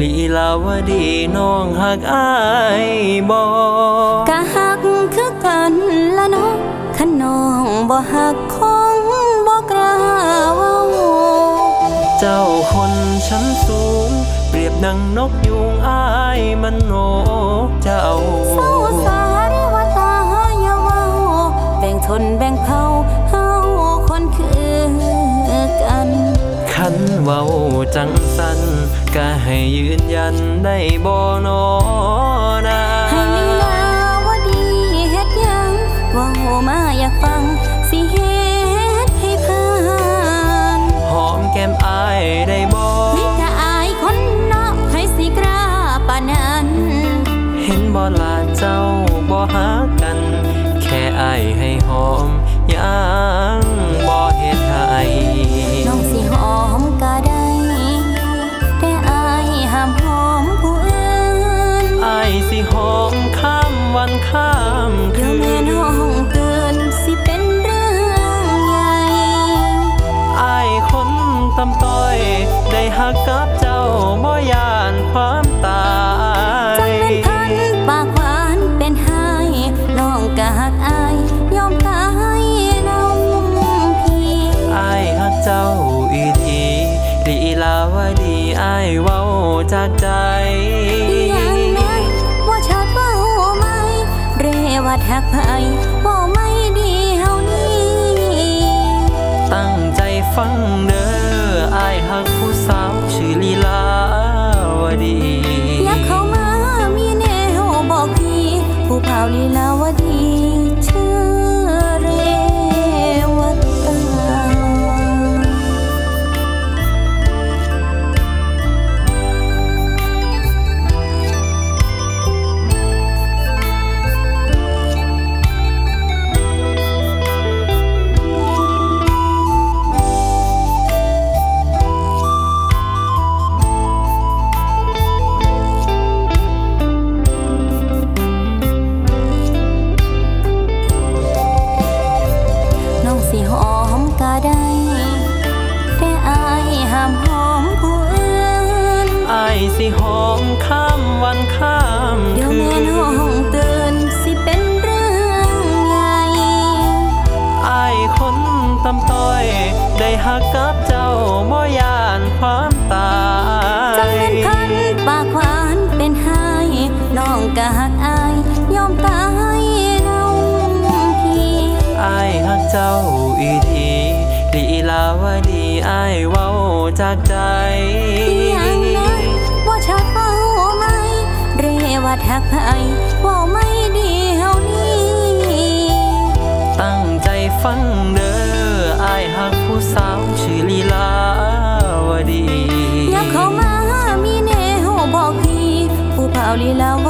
ลีลาวดีน้องหักอายบอกะหักคือกันละเนาะขันน้องบ่หักคงบ่กล้าเว้าเจ้าคนชั้นสูง เปรียบดังนกยุงอายมันโนเจ้า นเว้าจังสันก็ให้ยืนยันได้บ่นอนาให้ลีลาวดีเฮ็ดหยังเว้ามาอยากฟัง สิเฮ็ดให้ผ่านหอมแก้มอายได้บ่มิถ้าอายคนเนาะให้สิกล้าปานนั้น เห็นบ่ลาเจ้าบ่หากัน แค่อายให้หอม หักกับเจ้าบ่ยานความตาจังยเป็นพันปากหวานเป็นไห้น้องก็หักอายยอมตายน้องพี่อายหักเจ้าอีทีลีลาวดีอายเว้าจากใจอย่างนั้นว่าชัดเว่าไหมเรวัดหักไผ ผู้เผา สิหอมข้ามวันข้ามเดี๋ยวคืแม่น้องเตือนสิเป็นเรื่องใหญ่อายคนตำต้อย ได้หักกับเจ้าบ่ยานความตายจังเป็นพันปากหวานเป็นไห้น้องก็หักอายยอมตายน้องพี่อายหักเจ้าอีทีลีลาวดีอายเว้าจากใจ กไผเว่าไม่ดีเฮานี้ตั้งใจฟังเด้ออายหักผู้สาวชื่อลีลาวดีอยากเข้ามามีแนวบอกพี่ ผู้เผาลีลาว